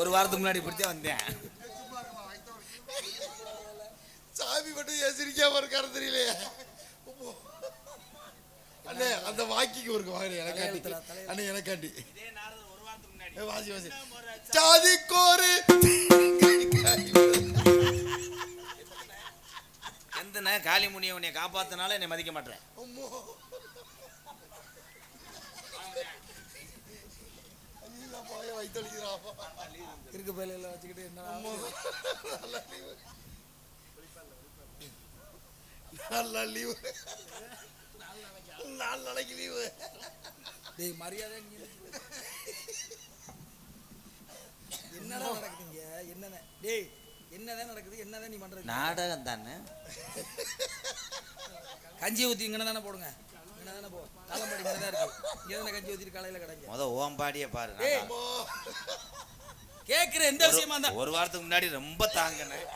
ஒரு வாரத்துக்கு முன்னாடி இப்படித்தான் வந்தேன். சாமி மட்டும் ஏன் சிரிக்காம இருக்காரு தெரியலையே அண்ணே அந்த வாக்கிக்கு ஒரு வாங்க எனக்காண்டி. அண்ணே எனக்காண்டி. வாசி வாசி. சாதிக்கோரு எந்தன காளிமுனியை உன்னை காப்பாத்தினால என்னை மதிக்க மாட்டேன். ஐயா, பாய வயித்தளிக்கிறாப்பா. இருக்கு பயில வச்சுக்கிட்டு என்ன. நல்ல லீவு. நல்ல லீவு நாலு நாளைக்கு லீவு டேய் மரியாதை நீ என்னடா நடக்குதுங்க? என்னதான் டேய் என்னதான் நடக்குது? என்னதான் நீ பண்றது? நாடகம் தானே? கஞ்சி ஊத்தி இங்கே தானே போடுங்க. இங்கே தானே போ. காலம்பாடி இங்கே தான் இருக்கு. இங்கே கஞ்சி ஊத்திட்டு காலையில் கிடைக்கும் முத ஓம்பாடியே பாரு. கேட்குற எந்த விஷயமா இருந்தா ஒரு- வாரத்துக்கு முன்னாடி ரொம்ப தாங்கினேன்.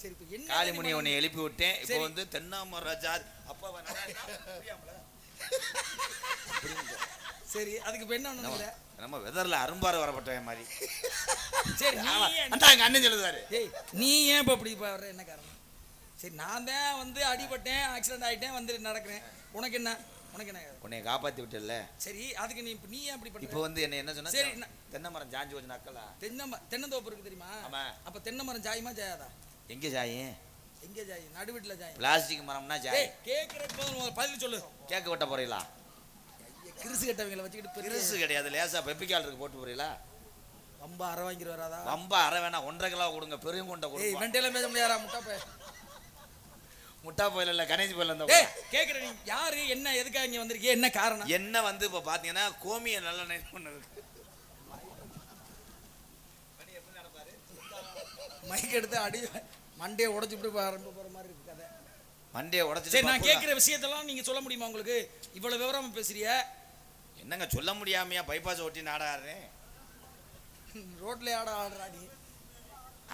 சரி இப்போ என்ன உன்னை எழுப்பி விட்டேன். இப்போ. வந்து தென்னாமராஜா அப்பா சரி அதுக்கு இப்போ என்ன பண்ணுற நம்ம வெதர்ல அரும்பாறு வரப்பட்டவன் மாதிரி. சரி எங்க அண்ணன் சொல்லுவாரு. டேய் நீ ஏன் இப்போ இப்படி இப்போ வர்ற? என்ன காரணம்? சரி நான் தான் வந்து அடிபட்டேன் ஆக்சிடென்ட் ஆகிட்டேன் வந்து நடக்கிறேன். உனக்கு என்ன உனக்கு என்ன உன்னை காப்பாத்தி விட்டல சரி அதுக்கு நீ இப்போ நீ ஏன் அப்படி இப்போ பண்ணுற வந்து என்ன என்ன சொன்னா? சரி, தென்னை மரம் ஜாஞ்சி வச்சு நக்கலா தென்னை தென்னந்தோப்பு இருக்கு தெரியுமா? ஆமா. அப்போ தென்னை மரம் ஜாயுமா ஜாயாதா? எங்க ஜாயும் எங்கே ஜாயி? நடுவீட்டில் ஜாயும் பிளாஸ்டிக் மரம்னா ஜாய். போதும் பதில் சொல்லு. கேக்க வெட்ட போறீங்களா? கிறிசு கட்டவங்களை வச்சுக்கிட்டு பெரிய கிறிசு கிடையாது லேசா பெப்பிக்கால் இருக்கு போட்டு போறீங்களா? ரொம்ப அரை வாங்கிட்டு வராதா? ரொம்ப அரை வேணா ஒன்றரை கிலோ கொடுங்க பெரும் கொண்ட கொடுங்க வெண்டையெல்லாம் பேச முடியாதா? முட்டா முட்டா போயில இல்ல கணேஷ் போயில இருந்த டேய் கேட்குற நீ. யாரு என்ன எதுக்காக இங்கே வந்திருக்கீங்க என்ன காரணம்? என்ன வந்து இப்ப பாத்தீங்கன்னா கோமிய நல்ல நைட் பண்ணது. மைக் எடுத்து அடி மண்டையை உடைச்சுட்டு ஆரம்ப போகிற மாதிரி இருக்கு கதை. மண்டைய உடைச்சிட்டு சரி நான். கேட்குற விஷயத்தெல்லாம் நீங்க சொல்ல முடியுமா உங்களுக்கு? இவ்வளவு விவரமா பேசுறிய. என்னங்க சொல்ல முடியாமையா பைபாஸ் ஒட்டி நாடாடுறேன் ரோட்ல ஆட ஆடுறா நீ.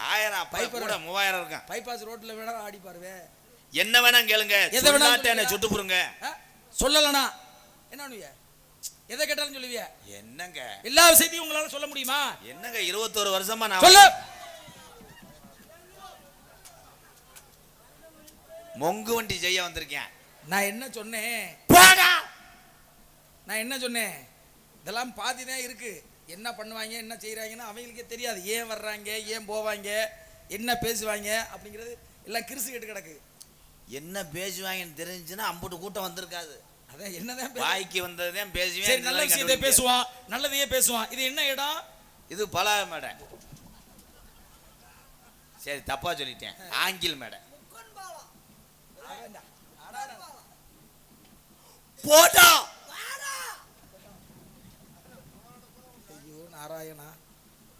ஆயிரம் பைப்பர் கூட மூவாயிரம் இருக்கான். பைபாஸ் ரோட்ல வேணா ஆடி பாருவே என்ன வேணா கேளுங்க. எதை சொல்லாட்ட என்ன. சுட்டு புடுங்க? சொல்லலனா? என்ன பண்ணுவிய? எதை கேட்டாலும் சொல்லுவிய? என்னங்க? எல்லா விஷயத்தையும் உங்களால சொல்ல முடியுமா? என்னங்க இருபத்தோரு வருஷமா நான் சொல்லு. மொங்கு வண்டி செய்ய வந்திருக்கேன். நான் என்ன சொன்னேன்? போடா! நான் என்ன சொன்னேன்? இதெல்லாம் பாதி தான் இருக்கு. என்ன பண்ணுவாங்க என்ன செய்றாங்கன்னு அவங்களுக்கே தெரியாது. ஏன் வர்றாங்க ஏன் போவாங்க என்ன பேசுவாங்க அப்படிங்கிறது எல்லாம் கிறிசு கேட்டு கிடக்கு. என்ன பேசுவாங்கன்னு தெரிஞ்சுன்னா அம்புட்டு கூட்டம் வந்திருக்காது. அதான் என்னதான் வாய்க்கு வந்ததுதான் பேசுவேன் சரி நல்ல விஷயத்தை. பேசுவான் நல்லதையே பேசுவான். இது என்ன இடம்? இது பலா மேடை. சரி தப்பா சொல்லிட்டேன். ஆங்கில் மேடை. போட்டா ஐயோ நாராயணா.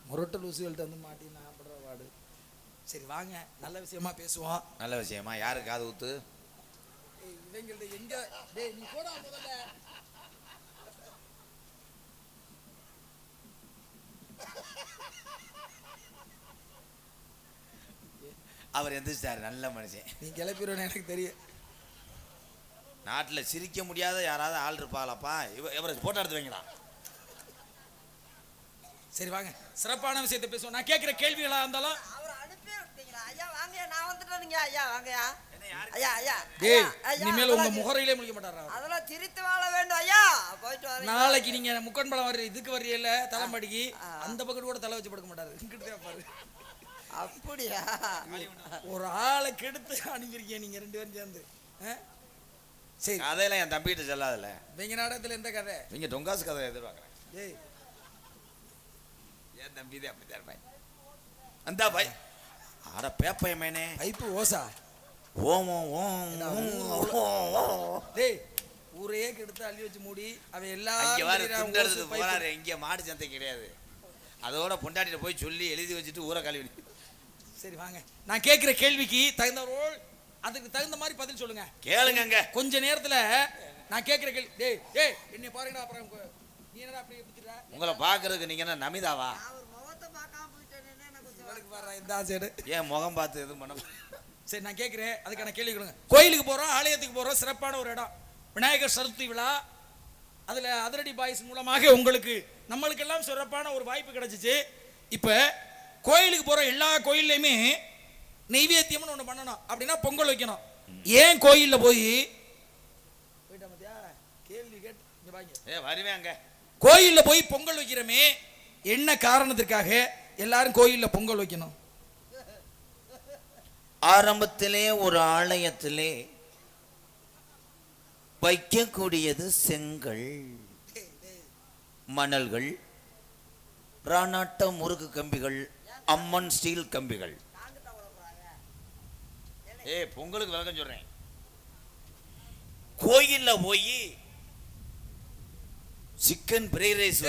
முரட்டு லூசுகள்ட்ட வந்து மாட்டி நான் படுற வாடு. சரி வாங்க. நல்ல விஷயமா பேசுவோம். நல்ல விஷயமா? யாரு காது ஊத்து? இவங்கள்ட்ட எங்க? டேய் நீ போடா முதல்ல. அவர் எந்திரிச்சாரு நல்ல மனுஷன். நீ கிளப்பிடுவேன்னு எனக்கு தெரியும். நாட்டுல சிரிக்க முடியாத யாராவது ஆள் இருப்பாளப்பா. இவ இவரை போட்டோ எடுத்து வைங்களா சரி வாங்க. சிறப்பான விஷயத்தை பேசுவோம். நான் கேட்குற கேள்விகளா இருந்தாலும் அவர் அனுப்பி விட்டீங்களா ஐயா ஐயா ஐயா ஐயா டேய் இனிமேல் உங்க அதெல்லாம் முகரையிலே முடிக்க மாட்டாரா. அதெல்லாம் திரித்து வாழ வேண்டும் ஐயா. போயிட்டு வரேன். நாளைக்கு நீங்க முக்கன் பழம் வர்ற இதுக்கு வர்றீல்ல தலைமாடிக்கு அந்த பக்கத்து கூட தலை வச்சு படுக்க மாட்டாரு. இங்கிட்டு தான் பாரு அப்படியா? ஒரு ஆளை கெடுத்து அனுப்பியிருக்கீங்க நீங்க ரெண்டு பேரும் சேர்ந்து? சரி. கதையெல்லாம் என் தம்பிகிட்ட சொல்லாதுல்ல. வெங்க நாடகத்துல எந்த கதை? இவங்க டொங்காசு கதை எதிர்பார்க்குறேன். ஏய் என் தம்பி தான் அப்படி இருப்பாய் அந்த பாய் அட பேப்பைய மேனே. பைப்பு ஓசா. ஓம் ஓம். டேய் ஊரையே கெடுத்து அள்ளி வச்சு மூடி அங்க எல்லாரும். போறாரு. இங்க மாடு சந்தை கிடையாது. அதோட பொண்டாட்டிட்ட போய் சொல்லி எழுதி வச்சுட்டு ஊரை கழுவி சரி வாங்க. நான் கேட்குற கேள்விக்கு தகுந்தவரோல் அதுக்கு தகுந்த மாதிரி பதில் சொல்லுங்க. கேளுங்கங்க. கொஞ்ச நேரத்துல நான் கேட்குற கேள்வி டேய் டேய் என்னை பாருங்கடா அப்புறம் நீ என்னடா அப்படி உங்களை பாக்குறதுக்கு நீங்க என்ன நமிதாவா அவர் முகத்தை பார்க்காம போயிட்டேன்னு எனக்கு கொஞ்சம் இவனுக்கு பாரு இந்த சைடு ஏன் முகம் பார்த்து எதுவும் பண்ண சரி நான் கேட்குறேன் அதுக்கான கேள்வி கொடுங்க. கோயிலுக்கு போகிறோம் ஆலயத்துக்கு போகிறோம் சிறப்பான ஒரு இடம். விநாயகர் சதுர்த்தி விழா. அதில் அதிரடி பாய்ஸ் மூலமாக உங்களுக்கு நம்மளுக்கெல்லாம் சிறப்பான ஒரு வாய்ப்பு கிடைச்சிச்சு. இப்போ கோயிலுக்கு போகிற எல்லா கோயில்லையுமே நெய்வேத்தியம்னு ஒன்று பண்ணணும். அப்படின்னா பொங்கல் வைக்கணும். ஏன் கோயிலில் போய்? போயிட்டா கேள்வி கேட்டு இங்கே வாங்க. ஏ வருவேன் அங்க. கோயிலில் போய் பொங்கல் வைக்கிறோமே என்ன காரணத்திற்காக? எல்லாரும் கோயிலில் பொங்கல் வைக்கணும். ஆரம்பத்திலே ஒரு ஆலயத்திலே வைக்கக்கூடியது செங்கல் மணல்கள் ராணாட்ட முறுக்கு கம்பிகள் அம்மன் ஸ்டீல் கம்பிகள். ஏ பொங்கலுக்கு விளக்கம் சொல்றேன். கோயில்ல போய் சிக்கன் ஃப்ரைட் ரைஸ்.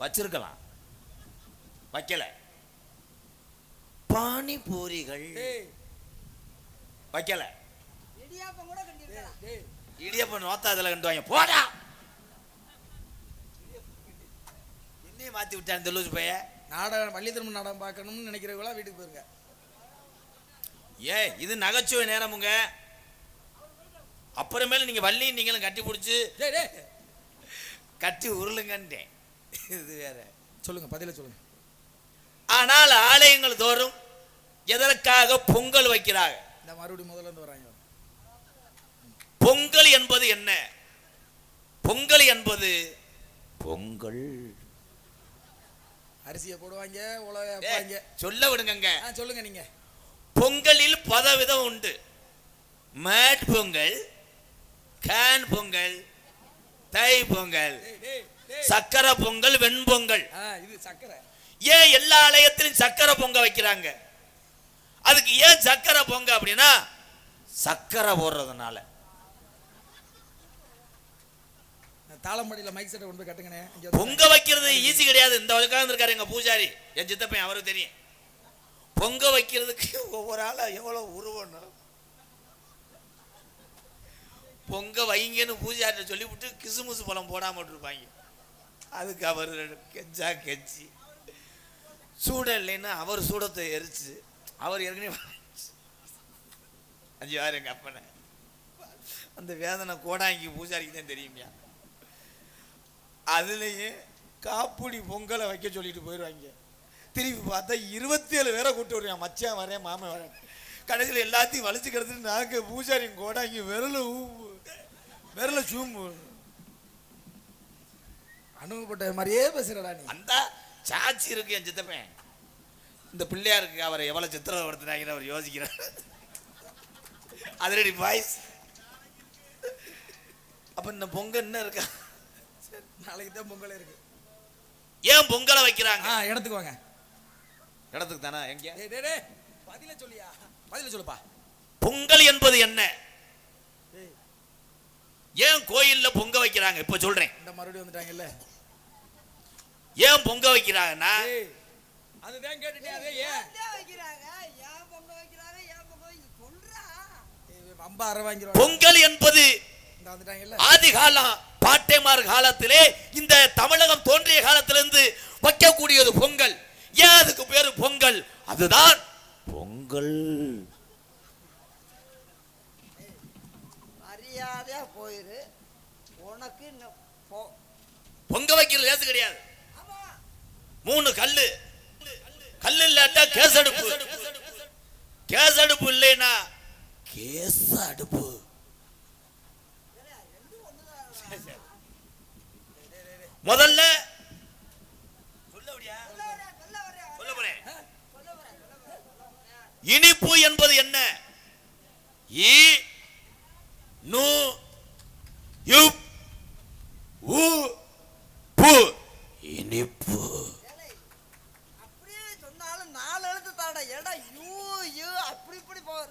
வச்சிருக்கலாம். வைக்கல. பானிபூரிகள். வைக்கல. இடியாப்பம் கூட. இடியப்பன் நோத்தா அதில் கண்டு வாங்க போடா. என்னையும் மாத்தி விட்டான் இந்த பைய? நாடகம் வள்ளி திரும்ப நாடகம் பார்க்கணும்னு நினைக்கிறவங்களா வீட்டுக்கு போயிருங்க. ஏ இது நகைச்சுவை நேரமுங்க. அப்புறமேல நீங்க வள்ளி நீங்களும் கட்டி பிடிச்சி டேய் டேய் கட்டி உருளுங்கன்றேன் இது வேற. சொல்லுங்க பதில சொல்லுங்க. ஆனால் ஆலயங்கள் தோறும் எதற்காக பொங்கல் வைக்கிறாங்க? இந்த மறுபடியும் முதல்ல வராங்க. பொங்கல் என்பது என்ன? பொங்கல் என்பது பொங்கல். அரிசியை போடுவாங்க உலக சொல்ல விடுங்கங்க. ஆ சொல்லுங்க நீங்க. பொங்கலில் பதவிதம் உண்டு. மேட் பொங்கல் கேன் பொங்கல் தை பொங்கல் சக்கரை பொங்கல் வெண்பொங்கல் இது சக்கரை. ஏன் எல்லா ஆலயத்திலும் சக்கரை பொங்க வைக்கிறாங்க? அதுக்கு ஏன் சக்கரை பொங்க அப்படின்னா சக்கரை போடுறதுனால. தாளம்படியில் மைக் செட்டை கொண்டு போய் கட்டுங்கண்ணே. பொங்க வைக்கிறது ஈஸி கிடையாது. இந்த உட்கார்ந்து இருக்காரு எங்க பூஜாரி என் சித்தப்பையன் அவருக்கு தெரியும். பொங்க வைக்கிறதுக்கு ஒவ்வொரு ஆளா எவ்வளவு உருவணும் பொங்க வைங்கன்னு பூஜாரிட்ட சொல்லிவிட்டு கிசுமுசு பழம் போடாம இருப்பாங்க அதுக்கு அவர் கெஞ்சா கெஞ்சி. சூட இல்லைன்னா அவர் சூடத்தை எரிச்சு அவர் ஏற்கனவே அஞ்சு வாரம் எங்கள் அப்பனை. அந்த வேதனை கோடாங்கி பூஜாரிக்கு தான் தெரியுமியா? அதுலேயே காப்புடி பொங்கலை வைக்க சொல்லிட்டு போயிடுவாங்க. திருப்பி பார்த்தா இருபத்தி ஏழு பேரை கூட்டு வருவான் மச்சான் வரேன் மாமன் வரேன். கடைசியில் எல்லாத்தையும் வலிச்சு கிடத்துட்டு நாக்கு பூஜாரியும் கோடாங்கி விரல ஊம்பு விரல சூம்பு. அனுபவப்பட்ட மாதிரியே பேசுகிறடா நீ. அந்த சாட்சி இருக்கு என் சித்தப்பேன் இந்த பிள்ளையாருக்கு அவரை எவ்வளோ சித்திரப்படுத்துனாங்கன்னு அவர் யோசிக்கிறார். அதிரடி பாய்ஸ் அப்போ இந்த பொங்கல் என்ன இருக்கா? நாளைக்கு தான் பொங்கல் இருக்கு. ஏன் பொங்கலை வைக்கிறாங்க? ஆ இடத்துக்கு வாங்க. இடத்துக்கு தானே? எங்க? பதில சொல்லியா? பதில சொல்லுப்பா. பொங்கல் என்பது என்ன? ஏன் கோயில்ல பொங்க வைக்கிறாங்க? இப்ப சொல்றேன். இந்த மறுபடியும் வந்துட்டாங்கல்ல. ஏன் பொங்க வைக்கிறாங்கன்னா அதுதான் கேட்டுட்டே அதே ஏன்? ஏன் வைக்கிறாங்க? ஏன் பொங்க வைக்கிறாங்க ஏன் பொங்க வைக்க சொல்றா ஏய், அம்பா அரை வாங்கிடுவாங்க பொங்கல் என்பது இந்த வந்துட்டாங்கல்ல? ஆதி காலம் பாட்டைமார் காலத்திலே இந்த தமிழகம் தோன்றிய காலத்திலிருந்து வைக்கக்கூடியது பொங்கல். ஏன் அதுக்கு பேரு பொங்கல்? அதுதான் பொங்கல். மரியாதையா போயிரு. உனக்கு பொங்க வைக்கிறது லேசு கிடையாது. மூணு கல்லு. கல்லு இல்லாட்டா கேஸ் அடுப்பு. கேஸ் அடுப்பு இல்லைன்னா கேஸ் அடுப்பு. முதல்ல இனிப்பு என்பது என்ன? இ நு யுப் உ பு இனிப்பு ஏலே, அப்படியே சொன்னாலும் நாலு எழுத்து தாடா ஏடா யூ யூ அப்படி இப்படி போற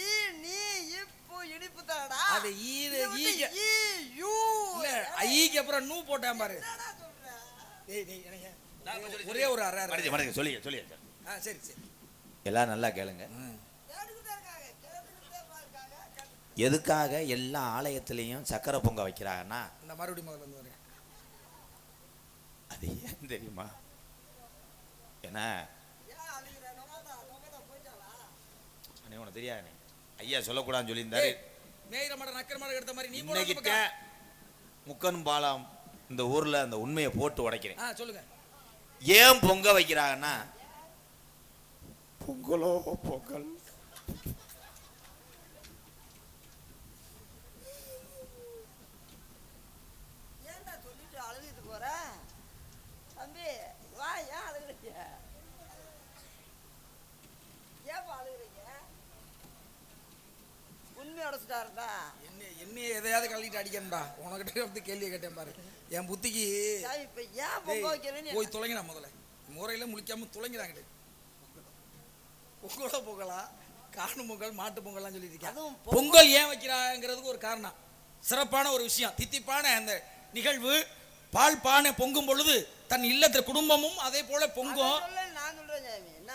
ஈ நீ இப்பு இனிப்பு தாடா அது ஈது, இது வந்து ஈக. ஈ யூ இல்ல ஐக்கு அப்புறம் நூ போட்டான் பாரு. என்னடா சொல்ற? டேய் டேய் எனக்கு ஒரே ஒரு அரை அரை. மடிச்சு மடிச்சு சொல்லி சொல்லி ஆ சரி சரி. எல்லாம் நல்லா கேளுங்க. எதுக்காக எல்லா ஆலயத்திலையும் சக்கரை பொங்க வைக்கிறாங்கன்னா? இந்த மறுபடியும் முதல்ல வந்து வரேன். அது ஏன் தெரியுமா? அண்ணே, உனக்கு தெரியாது ஐயா சொல்லக்கூடாதுன்னு சொல்லியிருந்தாரு. மேயிற மாட நக்கர மாட எடுத்த மாதிரி நீ முக்கன் பாலம் இந்த ஊர்ல அந்த உண்மையை போட்டு உடைக்கிறேன். சொல்லுங்க. ஏன் பொங்க வைக்கிறாங்கன்னா பொங்கலோ பொங்கல். ஏன்டா சொல்லிட்டு அழுதுட்டு போற? தம்பி வா ஏன் அழுகுறீங்க? ஏன் அழுகுறீங்க? உண்மை அடைச்சிட்டாருடா என்னைய எதையாவது கழட்டிட்டு அடிக்கணும்டா. உனக்கிட்ட வந்து கேள்வி கேட்டேன் பாரு. என் புத்திக்கு போய் தொலைங்கடா முதல்ல. முறையில முழிக்காம தொலைங்கிறாங்க பொங்கலோ பொங்கலா காணும் பொங்கல் மாட்டு பொங்கல்லாம் சொல்லிட்டு இருக்கேன் பொங்கல். ஏன் வைக்கிறாங்கிறதுக்கு ஒரு காரணம். சிறப்பான ஒரு விஷயம். தித்திப்பான அந்த நிகழ்வு பால் பானை பொங்கும் பொழுது தன் இல்லத்துல குடும்பமும் அதே போல பொங்கும். சொல்ல நான் சொல்றேன் என்ன?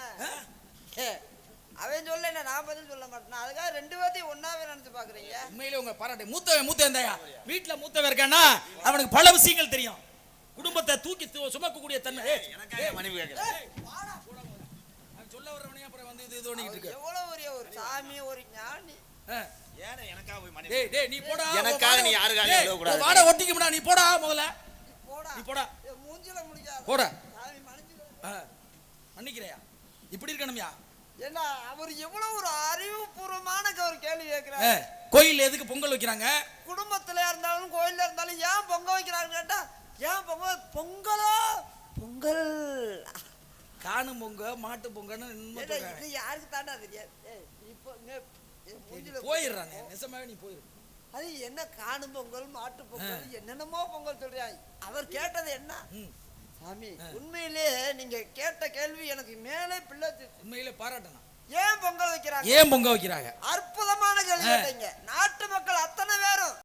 அவன் சொல்ல நான் பதில் சொல்ல மாட்டேன்? அதுக்காக ரெண்டு பேர்த்தையும் ஒன்னாவே நினைச்சு பாக்குறீங்க. உண்மையிலே உங்க பாராட்டு. மூத்தவன் மூத்தவன் தாயா வீட்டுல மூத்தவன் இருக்கானா அவனுக்கு பல விஷயங்கள் தெரியும். குடும்பத்தை தூக்கி சுமக்கக்கூடிய தன்மை. ஏய், எனக்காக மனைவி சொல்ல வர்றவனே அப்புறம் வந்து இது அவர் இருக்க. எவ்வளவு பெரிய ஒரு சாமி ஒரு ஞானி. டேய் டேய் நீ போடா. எனக்காக நீ டேய், எழுதக்கூடாது. உன் வாடை ஒட்டிக்கும்டா. நீ போடா முதல்ல. நீ போடா. நீ போடா. மூஞ்சில முடிக்காத போடா. மன்னிக்கிறையா? இப்படி இருக்கணும்யா? ஏன்னா அவர் எவ்வளவு ஒரு அறிவுபூர்வமான ஒரு கேள்வி கேட்கிறாரு. கோயில்ல எதுக்கு பொங்கல் வைக்கிறாங்க? குடும்பத்துல இருந்தாலும் கோயில்ல இருந்தாலும் ஏன் பொங்க வைக்கிறாருன்னு கேட்டா ஏன் பொங்க பொங்கலோ? பொங்கல். காணும் பொங்க மாட்டு சொல்றாங்க. இது யாருக்கு தாண்டா தெரியாது? இப்போ போயிடுறானே நிஜமாவே நீ போயிரு அது என்ன காணும் பொங்கல் மாட்டு பொங்கல் என்னென்னமோ பொங்கல் சொல்றாங்க அவர் கேட்டது என்ன. சாமி உண்மையிலே நீங்க கேட்ட கேள்வி எனக்கு மேலே பிள்ளை உண்மையிலே பாராட்டணும். ஏன் பொங்கல் வைக்கிறாங்க? ஏன் பொங்க வைக்கிறாங்க? அற்புதமான கேள்வி நாட்டு மக்கள் அத்தனை பேரும்